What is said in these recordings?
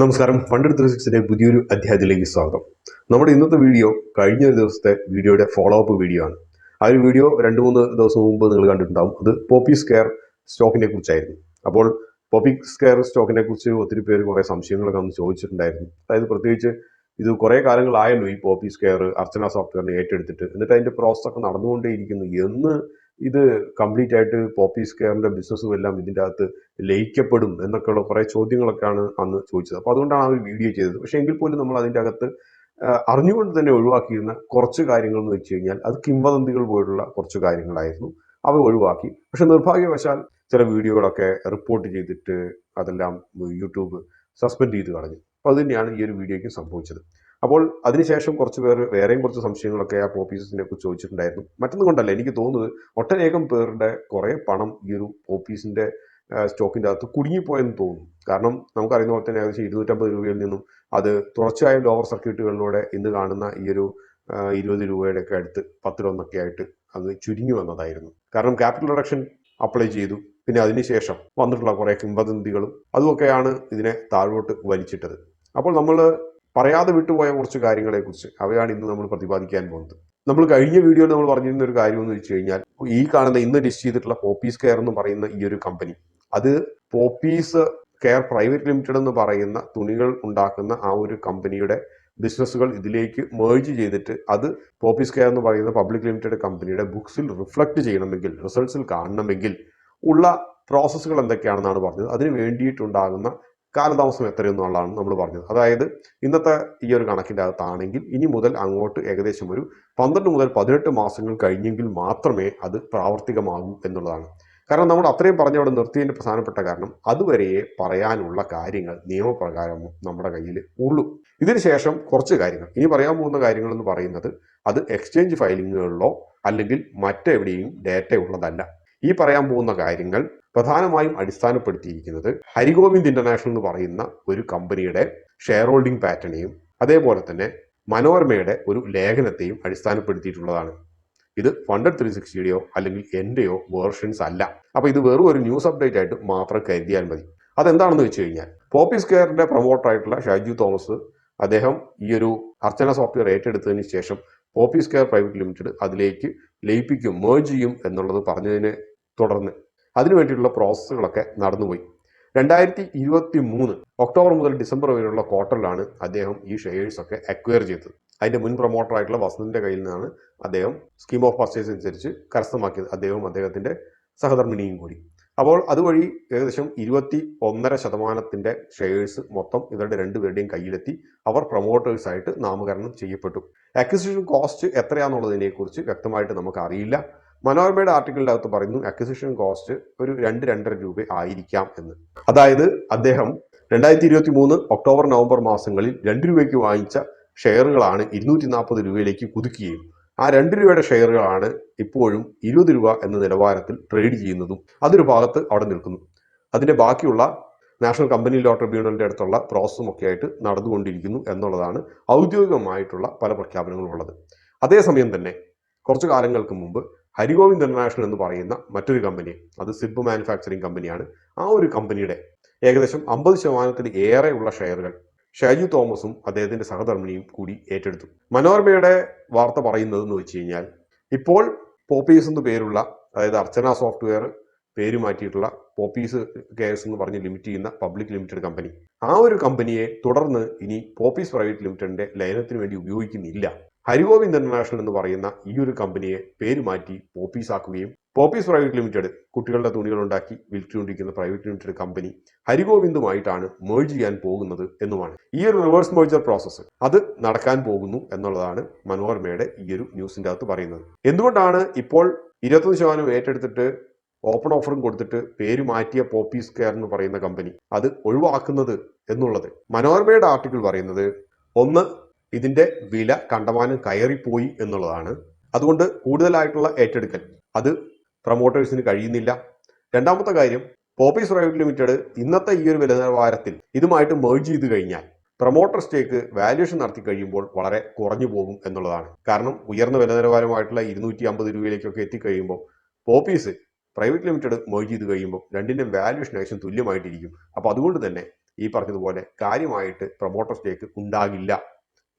നമസ്കാരം. Fund three സിക്സിന്റെ പുതിയൊരു അധ്യായത്തിലേക്ക് സ്വാഗതം. നമ്മുടെ ഇന്നത്തെ വീഡിയോ കഴിഞ്ഞ ഒരു ദിവസത്തെ വീഡിയോയുടെ ഫോളോ അപ്പ് വീഡിയോ ആണ്. ആ ഒരു വീഡിയോ രണ്ട് മൂന്ന് ദിവസം മുമ്പ് നിങ്ങൾ കണ്ടിട്ടുണ്ടാവും. അത് പോപ്പി സ്കെയർ സ്റ്റോക്കിനെ കുറിച്ചായിരുന്നു. അപ്പോൾ പോപ്പി സ്കെയർ സ്റ്റോക്കിനെ കുറിച്ച് ഒത്തിരി പേര് കുറേ സംശയങ്ങളൊക്കെ ഒന്ന് ചോദിച്ചിട്ടുണ്ടായിരുന്നു. അതായത് പ്രത്യേകിച്ച് ഇത് കുറേ കാലങ്ങളായല്ലോ ഈ പോപ്പി സ്കെയർ അർച്ചന സോഫ്റ്റ്വെയറിനെ ഏറ്റെടുത്തിട്ട്. എന്നിട്ട് അതിന്റെ പ്രോസസ്സൊക്കെ നടന്നുകൊണ്ടേയിരിക്കുന്നു എന്ന് ഇത് കംപ്ലീറ്റ് ആയിട്ട് പോപ്പി സ്കെയറിന്റെ ബിസിനസ്സും എല്ലാം ഇതിന്റെ അകത്ത് ലയിക്കപ്പെടും എന്നൊക്കെയുള്ള കുറേ ചോദ്യങ്ങളൊക്കെയാണ് അന്ന് ചോദിച്ചത്. അപ്പോൾ അതുകൊണ്ടാണ് ആ ഒരു വീഡിയോ ചെയ്തത്. പക്ഷേ എങ്കിൽ പോലും നമ്മൾ അതിന്റെ അകത്ത് അറിഞ്ഞുകൊണ്ട് തന്നെ ഒഴിവാക്കിയിരുന്ന കുറച്ച് കാര്യങ്ങൾ എന്ന് വെച്ച് കഴിഞ്ഞാൽ അത് കിംവദന്തികൾ പോലുള്ള കുറച്ച് കാര്യങ്ങളായിരുന്നു. അവ ഒഴിവാക്കി. പക്ഷെ നിർഭാഗ്യവശാൽ ചില വീഡിയോകളൊക്കെ റിപ്പോർട്ട് ചെയ്തിട്ട് അതെല്ലാം യൂട്യൂബ് സസ്പെൻഡ് ചെയ്ത് കളഞ്ഞു. അപ്പോൾ അത് തന്നെയാണ് ഈ ഒരു വീഡിയോയ്ക്ക് സംഭവിച്ചത്. അപ്പോൾ അതിനുശേഷം കുറച്ച് പേർ വേറെയും കുറച്ച് സംശയങ്ങളൊക്കെ ആ പോപ്പീസിനെ കുറിച്ച് ചോദിച്ചിട്ടുണ്ടായിരുന്നു. മറ്റൊന്നും കൊണ്ടല്ല എനിക്ക് തോന്നുന്നത് ഒട്ടനേകം പേരുടെ കുറേ പണം ഈ ഒരു ഓഫീസിന്റെ സ്റ്റോക്കിന്റെ അകത്ത് കുടുങ്ങിപ്പോയെന്ന് തോന്നുന്നു. കാരണം നമുക്കറിയുന്ന പോലെ തന്നെ ഏകദേശം ഇരുന്നൂറ്റമ്പത് രൂപയിൽ നിന്നും അത് തുടർച്ചയായ ലോവർ സർക്യൂട്ടുകളിലൂടെ ഇന്ന് കാണുന്ന ഈ ഒരു ഇരുപത് രൂപയുടെ ഒക്കെ അടുത്ത് പത്തിലൊന്നൊക്കെ ആയിട്ട് അത് ചുരുങ്ങി വന്നതായിരുന്നു. കാരണം ക്യാപിറ്റൽ റിഡക്ഷൻ അപ്ലൈ ചെയ്തു. പിന്നെ അതിനുശേഷം വന്നിട്ടുള്ള കുറേ കിംവദന്തികളും അതുമൊക്കെയാണ് ഇതിനെ താഴോട്ട് വലിച്ചിട്ടത്. അപ്പോൾ നമ്മൾ പറയാതെ വിട്ടുപോയ കുറച്ച് കാര്യങ്ങളെക്കുറിച്ച് അവയാണ് ഇന്ന് നമ്മൾ പ്രതിപാദിക്കാൻ പോകുന്നത്. നമ്മൾ കഴിഞ്ഞ വീഡിയോയിൽ നമ്മൾ പറഞ്ഞിരുന്ന ഒരു കാര്യം എന്ന് വെച്ച് കഴിഞ്ഞാൽ ഈ കാണുന്ന ഇന്ന് ലിസ്റ്റ് ചെയ്തിട്ടുള്ള പോപ്പീസ് കെയർ എന്ന് പറയുന്ന ഈ ഒരു കമ്പനി അത് പോപ്പീസ് കെയർ പ്രൈവറ്റ് ലിമിറ്റഡ് എന്ന് പറയുന്ന തുണികൾ ഉണ്ടാക്കുന്ന ആ ഒരു കമ്പനിയുടെ ബിസിനസ്സുകൾ ഇതിലേക്ക് മേർജ് ചെയ്തിട്ട് അത് പോപ്പീസ് കെയർ എന്ന് പറയുന്ന പബ്ലിക് ലിമിറ്റഡ് കമ്പനിയുടെ ബുക്സിൽ റിഫ്ലക്ട് ചെയ്യണമെങ്കിൽ റിസൾട്ട്സിൽ കാണണമെങ്കിൽ ഉള്ള പ്രോസസ്സുകൾ എന്തൊക്കെയാണെന്നാണ് പറഞ്ഞത്. അതിന് വേണ്ടിയിട്ടുണ്ടാകുന്ന കാലതാമസം എത്രയെന്നുള്ളതാണ് നമ്മൾ പറഞ്ഞത്. അതായത് ഇന്നത്തെ ഈ ഒരു കണക്കിന്റെ അകത്താണെങ്കിൽ ഇനി മുതൽ അങ്ങോട്ട് ഏകദേശം ഒരു പന്ത്രണ്ട് മുതൽ പതിനെട്ട് മാസങ്ങൾ കഴിഞ്ഞെങ്കിൽ മാത്രമേ അത് പ്രാവർത്തികമാകൂ എന്നുള്ളതാണ്. കാരണം നമ്മൾ അത്രയും പറഞ്ഞ അവിടെ നിർത്തിയതിന്റെ പ്രധാനപ്പെട്ട കാരണം അതുവരെയേ പറയാനുള്ള കാര്യങ്ങൾ നിയമപ്രകാരം നമ്മുടെ കയ്യിൽ ഉള്ളൂ. ഇതിനുശേഷം കുറച്ച് കാര്യങ്ങൾ. ഇനി പറയാൻ പോകുന്ന കാര്യങ്ങൾ എന്ന് പറയുന്നത് അത് എക്സ്ചേഞ്ച് ഫയലിങ്ങുകളിലോ അല്ലെങ്കിൽ മറ്റെവിടെയും ഡേറ്റ ഉള്ളതല്ല ഈ പറയാൻ പോകുന്ന കാര്യങ്ങൾ പ്രധാനമായും അടിസ്ഥാനപ്പെടുത്തിയിരിക്കുന്നത് ഹരിഗോവിന്ദ് ഇന്റർനാഷണൽ എന്ന് പറയുന്ന ഒരു കമ്പനിയുടെ ഷെയർ ഹോൾഡിംഗ് പാറ്റേണെയും അതേപോലെ തന്നെ മനോരമയുടെ ഒരു ലേഖനത്തെയും അടിസ്ഥാനപ്പെടുത്തിയിട്ടുള്ളതാണ്. ഇത് ഫണ്ടഡ് ത്രീ സിക്സ്റ്റിയുടെയോ അല്ലെങ്കിൽ എന്റെയോ വേർഷൻസ് അല്ല. അപ്പോൾ ഇത് വെറും ഒരു ന്യൂസ് അപ്ഡേറ്റ് ആയിട്ട് മാത്രം കരുതിയാൽ മതി. അതെന്താണെന്ന് വെച്ച് കഴിഞ്ഞാൽ പോപ്പി സ്ക്വയറിന്റെ പ്രൊമോട്ടറായിട്ടുള്ള ഷാജു തോമസ് അദ്ദേഹം ഈ ഒരു അർച്ചന സോഫ്റ്റ്വെയർ ഏറ്റെടുത്തതിന് ശേഷം പോപ്പി സ്ക്വയർ പ്രൈവറ്റ് ലിമിറ്റഡ് അതിലേക്ക് ലയിപ്പിക്കും മേർജ് ചെയ്യും എന്നുള്ളത് പറഞ്ഞതിനെ തുടർന്ന് അതിനു വേണ്ടിയിട്ടുള്ള പ്രോസസ്സുകളൊക്കെ നടന്നുപോയി. രണ്ടായിരത്തി ഇരുപത്തി മൂന്ന് ഒക്ടോബർ മുതൽ ഡിസംബർ വരെയുള്ള ക്വാർട്ടറിലാണ് അദ്ദേഹം ഈ ഷെയർസ് ഒക്കെ അക്വയർ ചെയ്തത്. അതിന്റെ മുൻ പ്രൊമോട്ടർ ആയിട്ടുള്ള വസന്തിന്റെ കയ്യിൽ നിന്നാണ് അദ്ദേഹം സ്കീം ഓഫ് പർച്ചേസ് അനുസരിച്ച് കരസ്ഥമാക്കിയത്. അദ്ദേഹവും അദ്ദേഹത്തിന്റെ സഹധർമ്മിണിയും കൂടി. അപ്പോൾ അതുവഴി ഏകദേശം ഇരുപത്തി ഒന്നര ശതമാനത്തിന്റെ ഷെയർസ് മൊത്തം ഇവരുടെ രണ്ടുപേരുടെയും കയ്യിലെത്തി. അവർ പ്രൊമോട്ടേഴ്സായിട്ട് നാമകരണം ചെയ്യപ്പെട്ടു. അക്വിസിഷൻ കോസ്റ്റ് എത്രയാണെന്നുള്ളതിനെക്കുറിച്ച് വ്യക്തമായിട്ട് നമുക്ക് അറിയില്ല. മനോരമയുടെ ആർട്ടിക്കിളിന്റെ അകത്ത് പറയുന്നു അക്വിസിഷൻ കോസ്റ്റ് ഒരു രണ്ട് രണ്ടര രൂപ ആയിരിക്കാം എന്ന്. അതായത് അദ്ദേഹം രണ്ടായിരത്തി ഇരുപത്തി മൂന്ന് ഒക്ടോബർ നവംബർ മാസങ്ങളിൽ രണ്ട് രൂപയ്ക്ക് വാങ്ങിച്ച ഷെയറുകളാണ് ഇരുന്നൂറ്റി നാൽപ്പത് രൂപയിലേക്ക് കുതിക്കുകയും ആ രണ്ട് രൂപയുടെ ഷെയറുകളാണ് ഇപ്പോഴും ഇരുപത് രൂപ എന്ന നിലവാരത്തിൽ ട്രേഡ് ചെയ്യുന്നതും അതൊരു ഭാഗത്ത് അവിടെ നിൽക്കുന്നു. അതിന്റെ ബാക്കിയുള്ള നാഷണൽ കമ്പനി ലോ ട്രിബ്യൂണലിന്റെ അടുത്തുള്ള പ്രോസസ്സും ഒക്കെ ആയിട്ട് നടന്നുകൊണ്ടിരിക്കുന്നു എന്നുള്ളതാണ് ഔദ്യോഗികമായിട്ടുള്ള പല പ്രഖ്യാപനങ്ങളും ഉള്ളത്. അതേസമയം തന്നെ കുറച്ചു കാലങ്ങൾക്ക് മുമ്പ് ഹരിഗോവിന്ദ് ഇന്റർനാഷണൽ എന്ന് പറയുന്ന മറ്റൊരു കമ്പനി അത് സിബ് മാനുഫാക്ചറിങ് കമ്പനിയാണ്. ആ ഒരു കമ്പനിയുടെ ഏകദേശം അമ്പത് ശതമാനത്തിൽ ഏറെയുള്ള ഷെയറുകൾ ഷൈജു തോമസും അദ്ദേഹത്തിന്റെ സഹധർമ്മിണിയും കൂടി ഏറ്റെടുത്തു. മനോരമയുടെ വാർത്ത പറയുന്നത് എന്ന് വെച്ച് കഴിഞ്ഞാൽ ഇപ്പോൾ പോപ്പീസ് എന്ന് പേരുള്ള അതായത് അർച്ചന സോഫ്റ്റ്വെയർ പേര് മാറ്റിയിട്ടുള്ള പോപ്പീസ് കെയർസ് എന്ന് പറഞ്ഞ് ലിമിറ്റ് ചെയ്യുന്ന പബ്ലിക് ലിമിറ്റഡ് കമ്പനി. ആ ഒരു കമ്പനിയെ തുടർന്ന് ഇനി പോപ്പീസ് പ്രൈവറ്റ് ലിമിറ്റഡിന്റെ ലയനത്തിന് വേണ്ടി ഉപയോഗിക്കുന്നില്ല. ഹരിഗോവിന്ദ് ഇന്റർനാഷണൽ എന്ന് പറയുന്ന ഈ ഒരു കമ്പനിയെ പേര് മാറ്റി പോപ്പീസ് ആക്കുകയും പോപ്പീസ് പ്രൈവറ്റ് ലിമിറ്റഡ് കുട്ടികളുടെ തുണികൾ ഉണ്ടാക്കി വിൽക്കൊണ്ടിരിക്കുന്ന പ്രൈവറ്റ് ലിമിറ്റഡ് കമ്പനി ഹരിഗോവിന്ദുമായിട്ടാണ് മേർജ് ചെയ്യാൻ പോകുന്നത് എന്നുമാണ്. ഈ ഒരു റിവേഴ്സ് മേർജർ പ്രോസസ്സ് അത് നടക്കാൻ പോകുന്നു എന്നുള്ളതാണ് മനോരമയുടെ ഈ ഒരു ന്യൂസിന്റെ അകത്ത് പറയുന്നത്. എന്തുകൊണ്ടാണ് ഇപ്പോൾ ഇരുപത്തൊന്ന് ശതമാനം ഏറ്റെടുത്തിട്ട് ഓപ്പൺ ഓഫറും കൊടുത്തിട്ട് പേര് മാറ്റിയ പോപ്പീസ് കെയർ എന്ന് പറയുന്ന കമ്പനി അത് ഒഴിവാക്കുന്നത് എന്നുള്ളത്? മനോരമയുടെ ആർട്ടിക്കിൾ പറയുന്നത് ഒന്ന് ഇതിന്റെ വില കണ്ടമാനം കയറിപ്പോയി എന്നുള്ളതാണ്. അതുകൊണ്ട് കൂടുതലായിട്ടുള്ള ഏറ്റെടുക്കൽ അത് പ്രൊമോട്ടേഴ്സിന് കഴിയുന്നില്ല. രണ്ടാമത്തെ കാര്യം പോപ്പീസ് പ്രൈവറ്റ് ലിമിറ്റഡ് ഇന്നത്തെ ഈ ഒരു വില നിലവാരത്തിൽ ഇതുമായിട്ട് മേർജ് ചെയ്ത് കഴിഞ്ഞാൽ പ്രൊമോട്ടർ സ്റ്റേക്ക് വാല്യുവേഷൻ നടത്തി കഴിയുമ്പോൾ വളരെ കുറഞ്ഞു പോകും എന്നുള്ളതാണ്. കാരണം ഉയർന്ന വില നിലവാരമായിട്ടുള്ള ഇരുന്നൂറ്റി അമ്പത് രൂപയിലേക്കൊക്കെ എത്തിക്കഴിയുമ്പോൾ പോപ്പീസ് പ്രൈവറ്റ് ലിമിറ്റഡ് മേർജ് ചെയ്ത് കഴിയുമ്പോൾ രണ്ടിന്റെയും വാല്യുവേഷൻ ഏകദേശം തുല്യമായിട്ടിരിക്കും. അപ്പോൾ അതുകൊണ്ട് തന്നെ ഈ പറഞ്ഞതുപോലെ കാര്യമായിട്ട് പ്രൊമോട്ടർ സ്റ്റേക്ക് ഉണ്ടാകില്ല.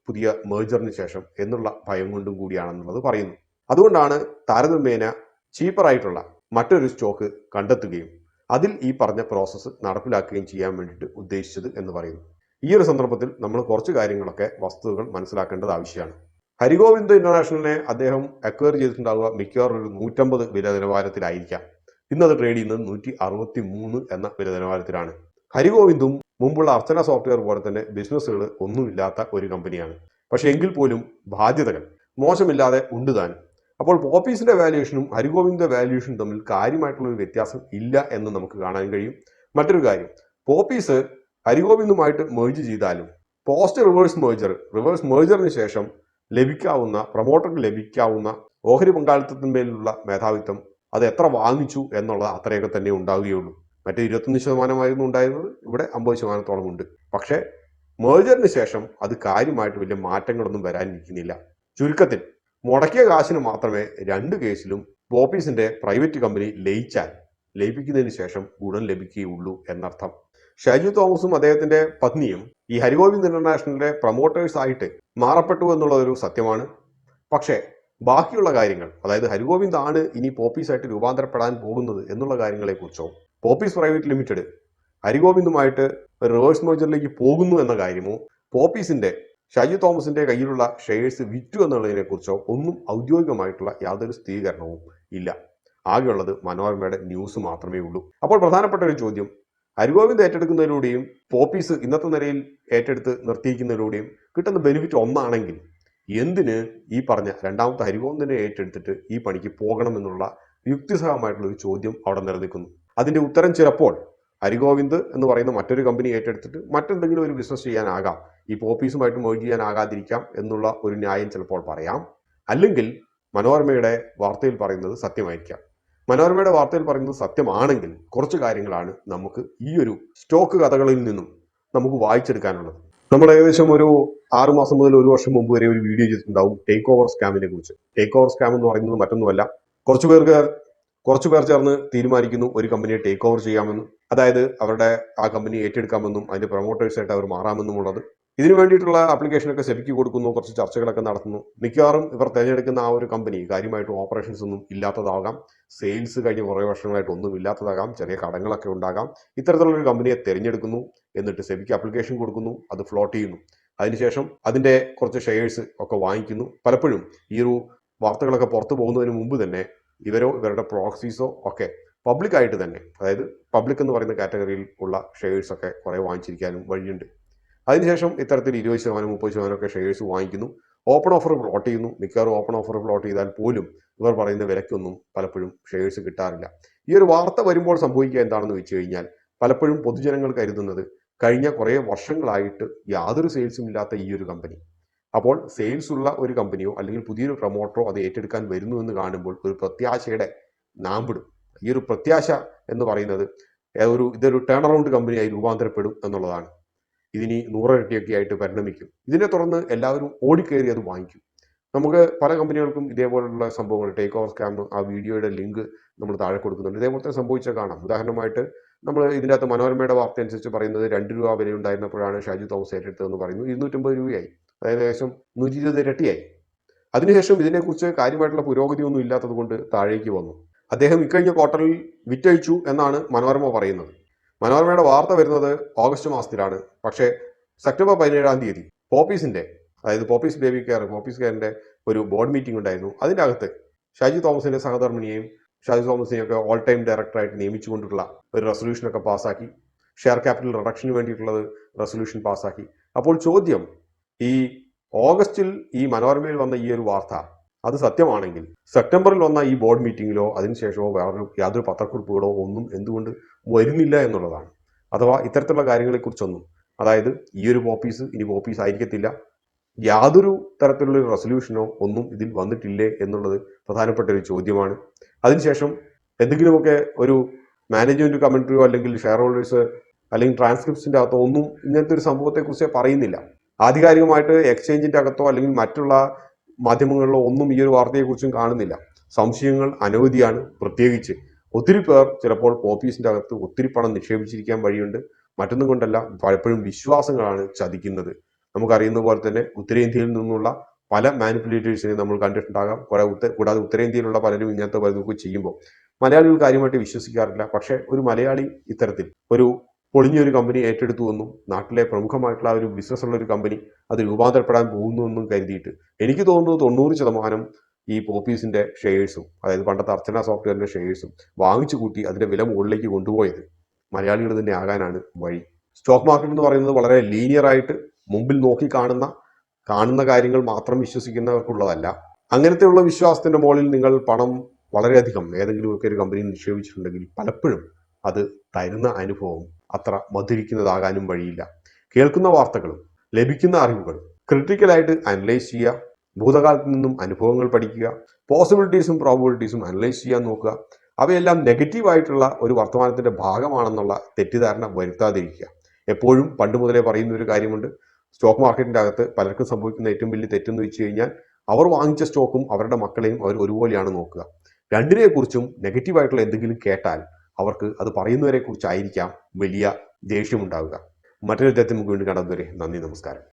പുതിയ മേജറിന് ശേഷം എന്നുള്ള ഭയം കൊണ്ടും കൂടിയാണെന്നുള്ളത് പറയുന്നു. അതുകൊണ്ടാണ് താരതമ്യേന ചീപ്പറായിട്ടുള്ള മറ്റൊരു സ്റ്റോക്ക് കണ്ടെത്തുകയും അതിൽ ഈ പറഞ്ഞ പ്രോസസ്സ് നടപ്പിലാക്കുകയും ചെയ്യാൻ വേണ്ടിയിട്ട് ഉദ്ദേശിച്ചത് എന്ന് പറയുന്നു. ഈ ഒരു സന്ദർഭത്തിൽ നമ്മൾ കുറച്ച് കാര്യങ്ങളൊക്കെ വസ്തുതകൾ മനസ്സിലാക്കേണ്ടത് ആവശ്യമാണ്. ഹരിഗോവിന്ദ് ഇന്റർനാഷണലിനെ അദ്ദേഹം അക്വയർ ചെയ്തിട്ടുണ്ടാവുക മിക്കവാറും ഒരു നൂറ്റമ്പത് വില നിലവാരത്തിലായിരിക്കാം ഇന്നത് ട്രേഡ് ചെയ്യുന്നത് നൂറ്റി അറുപത്തി മൂന്ന് എന്ന വില നിലവാരത്തിലാണ് ഹരിഗോവിന്ദും മുമ്പുള്ള അർച്ചന സോഫ്റ്റ്വെയർ പോലെ തന്നെ ബിസിനസ്സുകൾ ഒന്നുമില്ലാത്ത ഒരു കമ്പനിയാണ് പക്ഷേ എങ്കിൽ പോലും ബാധ്യതകൾ മോശമില്ലാതെ ഉണ്ട് താനും അപ്പോൾ പോപ്പീസിന്റെ വാല്യുവേഷനും ഹരിഗോവിന്ദിന്റെ വാല്യുവേഷനും തമ്മിൽ കാര്യമായിട്ടുള്ള ഒരു വ്യത്യാസം ഇല്ല എന്ന് നമുക്ക് കാണാൻ കഴിയും. മറ്റൊരു കാര്യം പോപ്പീസ് ഹരിഗോവിന്ദുമായിട്ട് മേർജ് ചെയ്താലും പോസ്റ്റ് റിവേഴ്സ് മേർജർ റിവേഴ്സ് മേർജറിന് ശേഷം ലഭിക്കാവുന്ന പ്രൊമോട്ടർക്ക് ലഭിക്കാവുന്ന ഓഹരി പങ്കാളിത്തത്തിന്മേലുള്ള മേധാവിത്വം അത് എത്ര വാങ്ങിച്ചു എന്നുള്ളത് അത്രയൊക്കെ തന്നെ ഉണ്ടാവുകയുള്ളൂ. മറ്റേ ഇരുപത്തൊന്ന് ശതമാനമായിരുന്നു ഉണ്ടായിരുന്നത്. ഇവിടെ അമ്പത് ശതമാനത്തോളം ഉണ്ട്. പക്ഷേ മേജറിന് ശേഷം അത് കാര്യമായിട്ട് വലിയ മാറ്റങ്ങളൊന്നും വരാനിരിക്കുന്നില്ല. ചുരുക്കത്തിൽ മുടക്കിയ കാശിന് മാത്രമേ രണ്ട് കേസിലും പോപ്പീസിന്റെ പ്രൈവറ്റ് കമ്പനി ലയിച്ചാൽ ലയിപ്പിക്കുന്നതിന് ശേഷം ഗുണം ലഭിക്കുകയുള്ളൂ എന്നർത്ഥം. ഷാജു തോമസും അദ്ദേഹത്തിന്റെ പത്നിയും ഈ ഹരിഗോവിന്ദ് ഇന്റർനാഷണലിന്റെ പ്രൊമോട്ടേഴ്സ് ആയിട്ട് മാറപ്പെട്ടു എന്നുള്ള ഒരു സത്യമാണ്. പക്ഷേ ബാക്കിയുള്ള കാര്യങ്ങൾ അതായത് ഹരിഗോവിന്ദ് ആണ് ഇനി പോപ്പീസായിട്ട് രൂപാന്തരപ്പെടാൻ പോകുന്നത് എന്നുള്ള കാര്യങ്ങളെക്കുറിച്ചോ പോപ്പീസ് പ്രൈവറ്റ് ലിമിറ്റഡ് ഹരിഗോവിന്ദുമായിട്ട് റിവേഴ്സ് മോജറിലേക്ക് പോകുന്നു എന്ന കാര്യമോ പോപ്പീസിന്റെ ഷാജു തോമസിന്റെ കയ്യിലുള്ള ഷെയർസ് വിറ്റു എന്നുള്ളതിനെ കുറിച്ചോ ഒന്നും ഔദ്യോഗികമായിട്ടുള്ള യാതൊരു സ്ഥിരീകരണവും ഇല്ല. ആകെയുള്ളത് മനോരമയുടെ ന്യൂസ് മാത്രമേ ഉള്ളൂ. അപ്പോൾ പ്രധാനപ്പെട്ട ഒരു ചോദ്യം ഹരിഗോവിന്ദ് ഏറ്റെടുക്കുന്നതിലൂടെയും പോപ്പീസ് ഇന്നത്തെ നിലയിൽ ഏറ്റെടുത്ത് നിർത്തിയിരിക്കുന്നതിലൂടെയും കിട്ടുന്ന ബെനിഫിറ്റ് ഒന്നാണെങ്കിൽ എന്തിന് ഈ പറഞ്ഞ രണ്ടാമത്തെ ഹരിഗോവിന്ദിനെ ഏറ്റെടുത്തിട്ട് ഈ പണിക്ക് പോകണമെന്നുള്ള യുക്തിസഹമായിട്ടുള്ള ഒരു ചോദ്യം അവിടെ നിലനിൽക്കുന്നു. അതിന്റെ ഉത്തരം ചിലപ്പോൾ ഹരിഗോവിന്ദ് എന്ന് പറയുന്ന മറ്റൊരു കമ്പനി ഏറ്റെടുത്തിട്ട് മറ്റെന്തെങ്കിലും ഒരു ബിസിനസ് ചെയ്യാനാകാം. ഈ പോപ്പീസുമായിട്ട് മേജ് ചെയ്യാനാകാതിരിക്കാം എന്നുള്ള ഒരു ന്യായം ചിലപ്പോൾ പറയാം. അല്ലെങ്കിൽ മനോരമയുടെ വാർത്തയിൽ പറയുന്നത് സത്യമായിരിക്കാം. മനോരമയുടെ വാർത്തയിൽ പറയുന്നത് സത്യമാണെങ്കിൽ കുറച്ച് കാര്യങ്ങളാണ് നമുക്ക് ഈ ഒരു സ്റ്റോക്ക് കഥകളിൽ നിന്നും നമുക്ക് വായിച്ചെടുക്കാനുള്ളത്. നമ്മൾ ഏകദേശം ഒരു ആറുമാസം മുതൽ ഒരു വർഷം മുമ്പ് വരെ ഒരു വീഡിയോ ചെയ്തിട്ടുണ്ടാവും. ടേക്ക് ഓവർ സ്കാമിനെ കുറിച്ച്. ടേക്ക് ഓവർ സ്കാം എന്ന് പറയുന്നത് മറ്റൊന്നുമല്ല. കുറച്ചു പേർക്ക് കുറച്ചു പേർ ചേർന്ന് തീരുമാനിക്കുന്നു ഒരു കമ്പനിയെ ടേക്ക് ഓവർ ചെയ്യാമെന്നും അതായത് അവരുടെ ആ കമ്പനി ഏറ്റെടുക്കാമെന്നും അതിന്റെ പ്രൊമോട്ടേഴ്സായിട്ട് അവർ മാറാമെന്നും ഉള്ളത്. ഇതിനു വേണ്ടിയിട്ടുള്ള ആപ്ലിക്കേഷനൊക്കെ സെബിക്ക് കൊടുക്കുന്നു കുറച്ച് ചർച്ചകളൊക്കെ നടത്തുന്നു. മിക്കവാറും ഇവർ തിരഞ്ഞെടുക്കുന്ന ആ ഒരു കമ്പനി കാര്യമായിട്ട് ഓപ്പറേഷൻസ് ഒന്നും ഇല്ലാത്തതാകാം. സെയിൽസ് കഴിഞ്ഞ കുറേ വർഷങ്ങളായിട്ട് ഒന്നും ഇല്ലാത്തതാകാം. ചെറിയ കടങ്ങളൊക്കെ ഉണ്ടാകാം. ഇത്തരത്തിലുള്ള ഒരു കമ്പനിയെ തിരഞ്ഞെടുക്കുന്നു എന്നിട്ട് സെബിക്ക് ആപ്ലിക്കേഷൻ കൊടുക്കുന്നു അത് ഫ്ലോട്ട് ചെയ്യുന്നു. അതിനുശേഷം അതിന്റെ കുറച്ച് ഷെയർസ് ഒക്കെ വാങ്ങിക്കുന്നു. പലപ്പോഴും ഈ ഒരു വാർത്തകളൊക്കെ പുറത്തു പോകുന്നതിന് മുമ്പ് തന്നെ ഇവരോ ഇവരുടെ പ്രോക്സീസോ ഒക്കെ പബ്ലിക്കായിട്ട് തന്നെ അതായത് പബ്ലിക് എന്ന് പറയുന്ന കാറ്റഗറിയിൽ ഉള്ള ഷെയർസ് ഒക്കെ കുറേ വാങ്ങിച്ചിരിക്കാനും വഴിയുണ്ട്. അതിനുശേഷം ഇത്തരത്തിൽ ഇരുപത് ശതമാനം മുപ്പത് ശതമാനം ഒക്കെ ഷെയർസ് വാങ്ങിക്കുന്നു. ഓപ്പൺ ഓഫർ പ്ലോട്ട് ചെയ്യുന്നു. മിക്കവാറും ഓപ്പൺ ഓഫർ പ്ലോട്ട് ചെയ്താൽ പോലും ഇവർ പറയുന്ന വിലയ്ക്കൊന്നും പലപ്പോഴും ഷെയർസ് കിട്ടാറില്ല. ഈ ഒരു വാർത്ത വരുമ്പോൾ സംഭവിക്കുക എന്താണെന്ന് വെച്ച് കഴിഞ്ഞാൽ പലപ്പോഴും പൊതുജനങ്ങൾ കരുതുന്നത് കഴിഞ്ഞ കുറേ വർഷങ്ങളായിട്ട് യാതൊരു സെയിൽസും ഇല്ലാത്ത ഈ ഒരു കമ്പനി അപ്പോൾ സെയിൽസ് ഉള്ള ഒരു കമ്പനിയോ അല്ലെങ്കിൽ പുതിയൊരു പ്രൊമോട്ടറോ അത് ഏറ്റെടുക്കാൻ വരുന്നു എന്ന് കാണുമ്പോൾ ഒരു പ്രത്യാശയുടെ നാമ്പിടും. ഈ ഒരു പ്രത്യാശ എന്ന് പറയുന്നത് ഒരു ഇതൊരു ടേൺ അറൗണ്ട് കമ്പനിയായി രൂപാന്തരപ്പെടും എന്നുള്ളതാണ്. ഇതിനി നൂറിരട്ടിയൊക്കെ ആയിട്ട് പരിണമിക്കും. ഇതിനെ തുടർന്ന് എല്ലാവരും ഓടിക്കയറി അത് വാങ്ങിക്കും. നമുക്ക് പല കമ്പനികൾക്കും ഇതേപോലുള്ള സംഭവങ്ങൾ ടേക്ക് ഓവർ സ്കാം ആ വീഡിയോയുടെ ലിങ്ക് നമ്മൾ താഴെ കൊടുക്കുന്നുണ്ട്. ഇതേപോലത്തെ സംഭവിച്ച കാണാം. ഉദാഹരണമായിട്ട് നമ്മൾ ഇതിന്റെ അകത്ത് മനോരമയുടെ വാർത്ത അനുസരിച്ച് പറയുന്നത് രണ്ട് രൂപ വില ഉണ്ടായിരുന്നപ്പോഴാണ് ഷാജു തോമസ് ഏറ്റെടുത്തതെന്ന് പറയുന്നു. ഇരുന്നൂറ്റമ്പത് രൂപയായി. അതായത് ഏകദേശം നൂറ്റി ഇരുപത് ഇരട്ടിയായി. അതിനുശേഷം ഇതിനെക്കുറിച്ച് കാര്യമായിട്ടുള്ള പുരോഗതിയൊന്നും ഇല്ലാത്തത് കൊണ്ട് താഴേക്ക് വന്നു. അദ്ദേഹം ഇക്കഴിഞ്ഞ ക്വാർട്ടറിൽ വിറ്റഴിച്ചു എന്നാണ് മനോരമ പറയുന്നത്. മനോരമയുടെ വാർത്ത വരുന്നത് ഓഗസ്റ്റ് മാസത്തിലാണ്. പക്ഷേ സെപ്റ്റംബർ പതിനേഴാം തീയതി പോപ്പീസിന്റെ അതായത് പോപ്പീസ് ബേബി കെയർ പോപ്പീസ് കെയറിന്റെ ഒരു ബോർഡ് മീറ്റിംഗ് ഉണ്ടായിരുന്നു. അതിന്റെ അകത്ത് ഷാജി തോമസിന്റെ സഹധർമ്മിണിയെയും ഷാജി തോമസിനെയും ഒക്കെ ഓൾ ടൈം ഡയറക്ടറായിട്ട് നിയമിച്ചുകൊണ്ടിട്ടുള്ള ഒരു റെസൊല്യൂഷനൊക്കെ പാസ്സാക്കി. ഷെയർ ക്യാപിറ്റൽ റിഡക്ഷന് വേണ്ടിയിട്ടുള്ളത് റെസൊല്യൂഷൻ പാസ്സാക്കി. അപ്പോൾ ചോദ്യം ഈ ഓഗസ്റ്റിൽ ഈ മനോരമയിൽ വന്ന ഈ ഒരു വാർത്ത അത് സത്യമാണെങ്കിൽ സെപ്റ്റംബറിൽ വന്ന ഈ ബോർഡ് മീറ്റിങ്ങിലോ അതിനുശേഷമോ വേറൊരു യാതൊരു പത്രക്കുറിപ്പുകളോ ഒന്നും എന്തുകൊണ്ട് വരുന്നില്ല എന്നുള്ളതാണ്. അഥവാ ഇത്തരത്തിലുള്ള കാര്യങ്ങളെക്കുറിച്ചൊന്നും അതായത് ഈ ഒരു ഓഫീസ് ഇനി ഓഫീസ് ആയിരിക്കത്തില്ല യാതൊരു തരത്തിലുള്ള ഒരു റെസൊല്യൂഷനോ ഒന്നും ഇതിൽ വന്നിട്ടില്ലേ എന്നുള്ളത് പ്രധാനപ്പെട്ട ഒരു ചോദ്യമാണ്. അതിനുശേഷം എന്തെങ്കിലുമൊക്കെ ഒരു മാനേജ്മെന്റ് കമന്ററിയോ അല്ലെങ്കിൽ ഷെയർ ഹോൾഡേഴ്സ് അല്ലെങ്കിൽ ട്രാൻസ്ക്രിപ്റ്റ്സിന്റെ അകത്തോ ഒന്നും ഇങ്ങനത്തെ ഒരു സംഭവത്തെക്കുറിച്ച് പറയുന്നില്ല. ആധികാരികമായിട്ട് എക്സ്ചേഞ്ചിന്റെ അകത്തോ അല്ലെങ്കിൽ മറ്റുള്ള മാധ്യമങ്ങളിലോ ഒന്നും ഈ ഒരു വാർത്തയെക്കുറിച്ചും കാണുന്നില്ല. സംശയങ്ങൾ അനവധിയാണ്. പ്രത്യേകിച്ച് ഒത്തിരി പേർ ചിലപ്പോൾ ഓഫീസിന്റെ അകത്ത് ഒത്തിരി പണം നിക്ഷേപിച്ചിരിക്കാൻ വഴിയുണ്ട്. മറ്റൊന്നും കൊണ്ടല്ല പലപ്പോഴും വിശ്വാസങ്ങളാണ് ചതിക്കുന്നത്. നമുക്കറിയുന്ന പോലെ തന്നെ ഉത്തരേന്ത്യയിൽ നിന്നുള്ള പല മാനിപ്പുലേറ്റേഴ്സിനെ നമ്മൾ കണ്ടിട്ടുണ്ടാകാം. കുറെ ഉത്ത കൂടാതെ ഉത്തരേന്ത്യയിലുള്ള പലരും ഇങ്ങനത്തെ പലതൊക്കെ ചെയ്യുമ്പോൾ മലയാളികൾ കാര്യമായിട്ട് വിശ്വസിക്കാറില്ല. പക്ഷേ ഒരു മലയാളി ഇത്തരത്തിൽ ഒരു പൊളിഞ്ഞൊരു കമ്പനി ഏറ്റെടുത്തു എന്നും നാട്ടിലെ പ്രമുഖമായിട്ടുള്ള ഒരു ബിസിനസ് ഉള്ള ഒരു കമ്പനി അത് രൂപാന്തരപ്പെടാൻ പോകുന്നു എന്നും കരുതിയിട്ട് എനിക്ക് തോന്നുന്നു തൊണ്ണൂറ് ശതമാനം ഈ പോപ്പീസിന്റെ ഷെയർസും അതായത് പണ്ടത്തെ അർച്ചന സോഫ്റ്റ്വെയറിന്റെ ഷെയർസും വാങ്ങിച്ചു കൂട്ടി അതിന്റെ വില മുകളിലേക്ക് കൊണ്ടുപോയത് മലയാളികൾ തന്നെ ആകാനാണ് വഴി. സ്റ്റോക്ക് മാർക്കറ്റ് എന്ന് പറയുന്നത് വളരെ ലീനിയർ ആയിട്ട് മുമ്പിൽ നോക്കി കാണുന്ന കാണുന്ന കാര്യങ്ങൾ മാത്രം വിശ്വസിക്കുന്നവർക്കുള്ളതല്ല. അങ്ങനത്തെയുള്ള വിശ്വാസത്തിന്റെ മുകളിൽ നിങ്ങൾ പണം വളരെയധികം ഏതെങ്കിലുമൊക്കെ ഒരു കമ്പനി നിക്ഷേപിച്ചിട്ടുണ്ടെങ്കിൽ പലപ്പോഴും അത് തരുന്ന അനുഭവം അത്ര മധുരിക്കുന്നതാകാനും വഴിയില്ല. കേൾക്കുന്ന വാർത്തകളും ലഭിക്കുന്ന അറിവുകളും ക്രിട്ടിക്കലായിട്ട് അനലൈസ് ചെയ്യുക ഭൂതകാലത്ത് നിന്നും അനുഭവങ്ങൾ പഠിക്കുക പോസിബിലിറ്റീസും പ്രോബിലിറ്റീസും അനലൈസ് ചെയ്യാൻ നോക്കുക അവയെല്ലാം നെഗറ്റീവായിട്ടുള്ള ഒരു വർത്തമാനത്തിന്റെ ഭാഗമാണെന്നുള്ള തെറ്റിദ്ധാരണ വരുത്താതിരിക്കുക. എപ്പോഴും പണ്ട് മുതലേ പറയുന്ന ഒരു കാര്യമുണ്ട് സ്റ്റോക്ക് മാർക്കറ്റിന്റെ അകത്ത് പലർക്കും സംഭവിക്കുന്ന ഏറ്റവും വലിയ തെറ്റെന്ന് വെച്ച് കഴിഞ്ഞാൽ അവർ വാങ്ങിച്ച സ്റ്റോക്കും അവരുടെ മക്കളെയും അവർ ഒരുപോലെയാണ് നോക്കുക. രണ്ടിനെക്കുറിച്ചും നെഗറ്റീവായിട്ടുള്ള എന്തെങ്കിലും കേട്ടാൽ അവർക്ക് അത് പറയുന്നവരെ കുറിച്ചായിരിക്കാം വലിയ ദേഷ്യമുണ്ടാവുക. മറ്റൊരു അദ്ദേഹത്തെ നമുക്ക് വീണ്ടും കാണാൻ വരെ നന്ദി നമസ്കാരം.